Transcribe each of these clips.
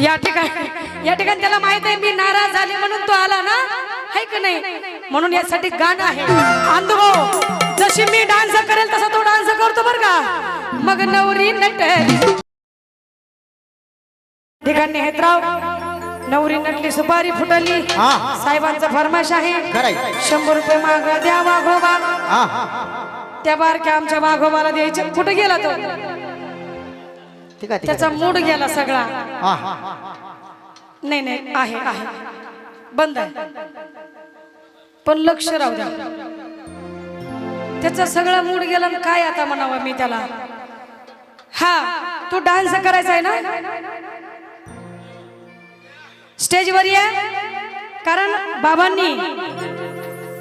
या ठिकाणी या ठिकाणी त्याला माहीत आहे मी नाराज झाले म्हणून तो आला ना? आहे का नाही? म्हणून यासाठी गाणं आहे. अंधभाऊ जशी मी डान्स करेल तसा तो डान्स करतो बर का? मग नवरी नटली. ठिकाणी हेतराव नवरी नटली सुपारी फुटली. हा. साहेबांचं फरमाश आहे. शंभर रुपये माग द्या वाघोबा. त्या बारक्या आमच्या वाघोबाला द्यायचे. कुठे गेला तो? ठीक आहे त्याचा मूड गेला सगळा. नाही नाही आहे आहे. बंद पण लक्ष राहू द्या. त्याचा सगळा मूड गेला काय आता म्हणावं मी त्याला? हा तू डान्स करायचा आहे ना? स्टेजवर ये. कारण बाबांनी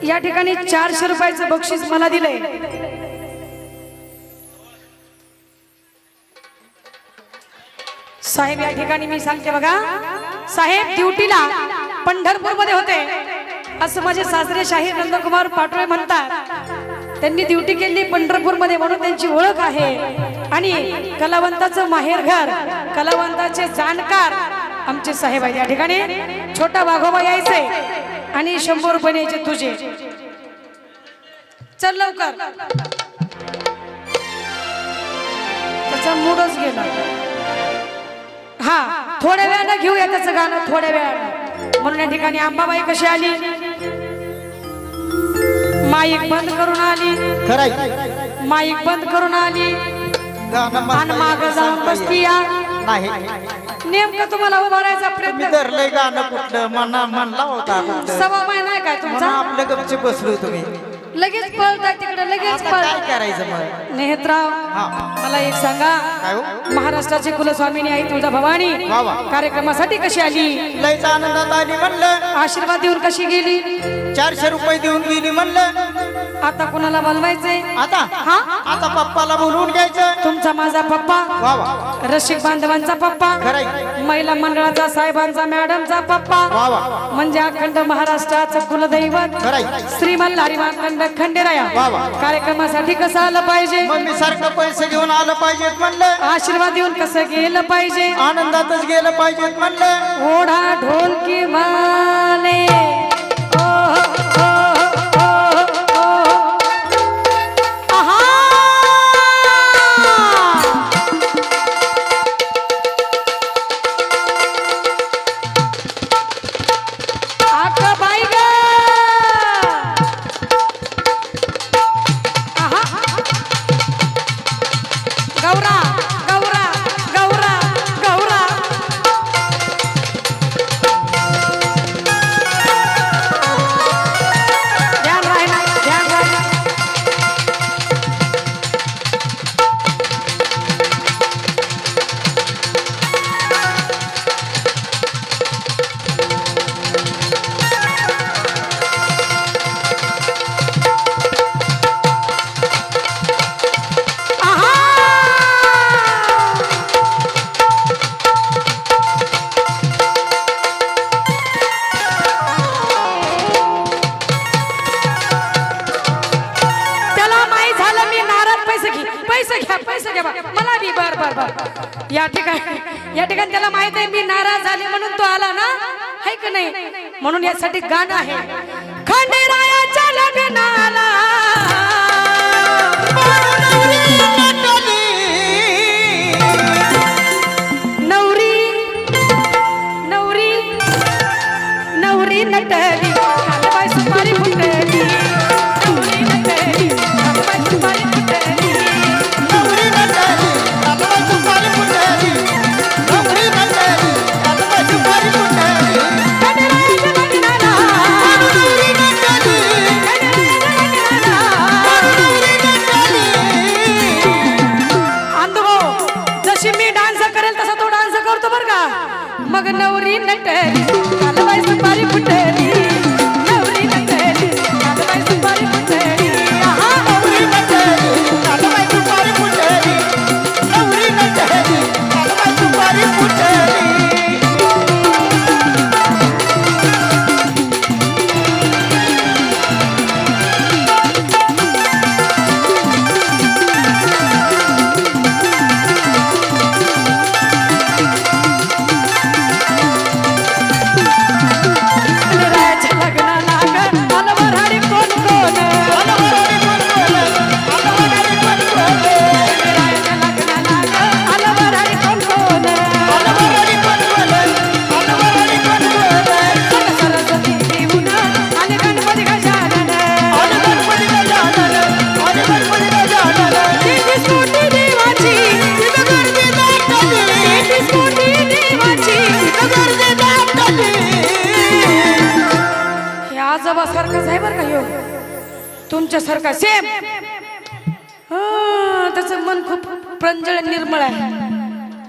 या ठिकाणी चारशे रुपयाचं बक्षीस मला दिलंय. साहेब या ठिकाणी मी सांगते बघा. साहेब ड्युटीला पंढरपूरमध्ये होते. असं माझे सासरे शाहीर नंदकुमार पाटोळे म्हणतात. त्यांनी ड्युटी केली पंढरपूरमध्ये म्हणून त्यांची ओळख आहे. आणि कलावंताचं माहेरघर कलावंताचे जाणकार आमचे साहेब आहेत या ठिकाणी. छोटा वाघोबा यायचे आणि शंभर रुपये यायचे तुझे. चल लवकर. त्याचा मूडच गेला. हा थोड्या वेळानं घेऊया त्याचं गाणं थोड्या वेळानं. म्हणून या ठिकाणी अंबाबाई कशी आली? माईक बंद करून आली. माईक बंद करून आली. गाणं आणि माग जाऊन बसती या नाही. नेमकं तुम्हाला उभारायचा प्रयत्न धरलंय गाणं कुठलं? मना म्हणला होता सव्वा महिना आहे काय तुमचा? आपलं गपचे बसलो तुम्ही. लगेच पळताय तिकडे लगेच आता पळ काय करायचं मग? नेहतराव मला एक सांगा. काय हो? महाराष्ट्राची कुलस्वामिनी आई तुळजा भवानी वा वा. कार्यक्रमासाठी कशी आली? लयच आनंदात आली म्हणलं. आशीर्वाद देऊन कशी गेली? चारशे रुपये देऊन गेली म्हणलं. आता कुणाला बोलवायचंय? आता? हा? आता पप्पाला बोलवून घ्यायचं. तुमचा माझा पप्पा. वा वा. रसिक बांधवांचा पप्पा महिला मंडळाचा साहेबांचा मॅडमचा पप्पा म्हणजे अखंड महाराष्ट्राचं कुलदैवत श्री मल्हारी मार्तंड खंडेराया. कार्यक्रमासाठी कसं आलं पाहिजे? सारखं पैसे घेऊन आलं पाहिजेत म्हणलं. आशीर्वाद देऊन कसं गेलं पाहिजे? आनंदातच गेलं पाहिजेत म्हणलं. ओढा ढोलकी माने ओ, या ठिकाणी या ठिकाणी त्याला माहीत आहे मी नाराज झाले म्हणून तो आला ना? आहे का नाही? म्हणून यासाठी गाणं आहे. खंडेरायाच्या लग्नाला नवरी बाबासारखाच आहे बरं का यो? तुमच्यासारखा सेम त्याचं मन खूप प्रंजळ निर्मळ आहे.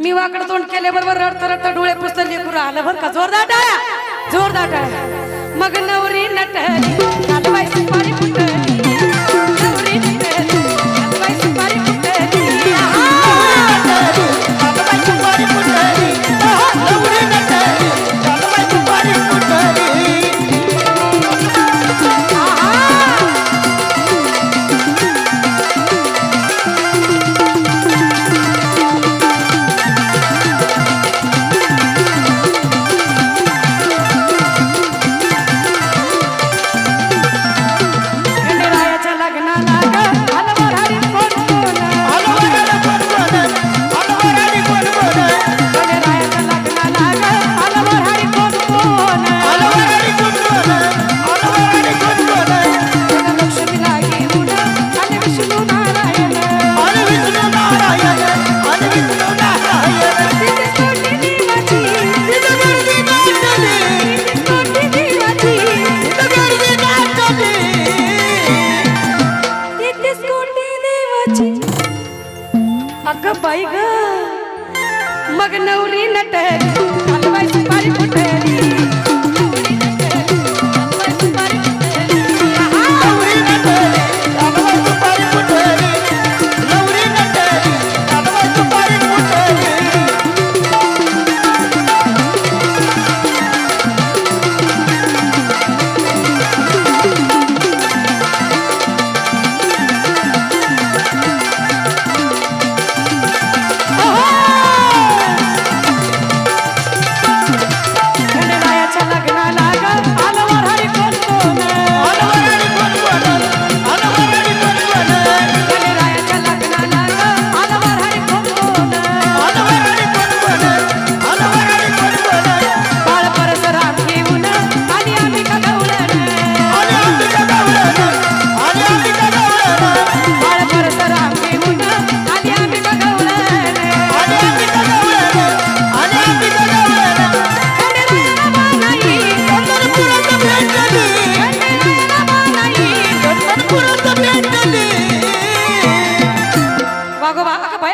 मी वाकड तोंड केल्याबरोबर रडता रडता डोळे पुसले पुरा आलं बरं का? जोरदार टाळ्या जोरदार टाळ्या. मग नवरी नटली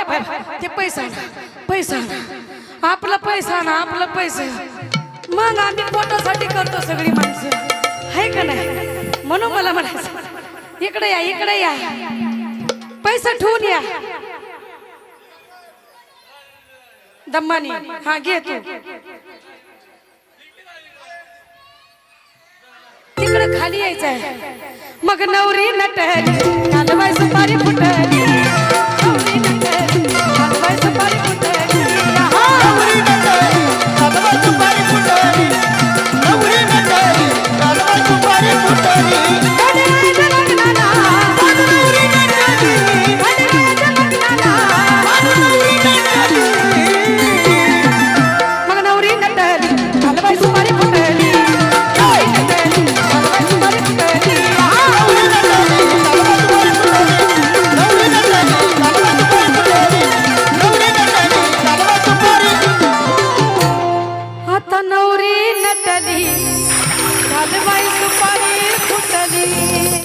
ते पैसा पैसा आपला पैसा ना आपला पैसा. मग आम्ही पोटासाठी करतो सगळी माणसं. आहे का नाही? म्हणून मला म्हणायचं इकडे या इकडे या. पैसा ठेवून या. दम्मानी हा घे तिकडे खाली यायचं आहे मग नवरी नटली सुपारी फुटली.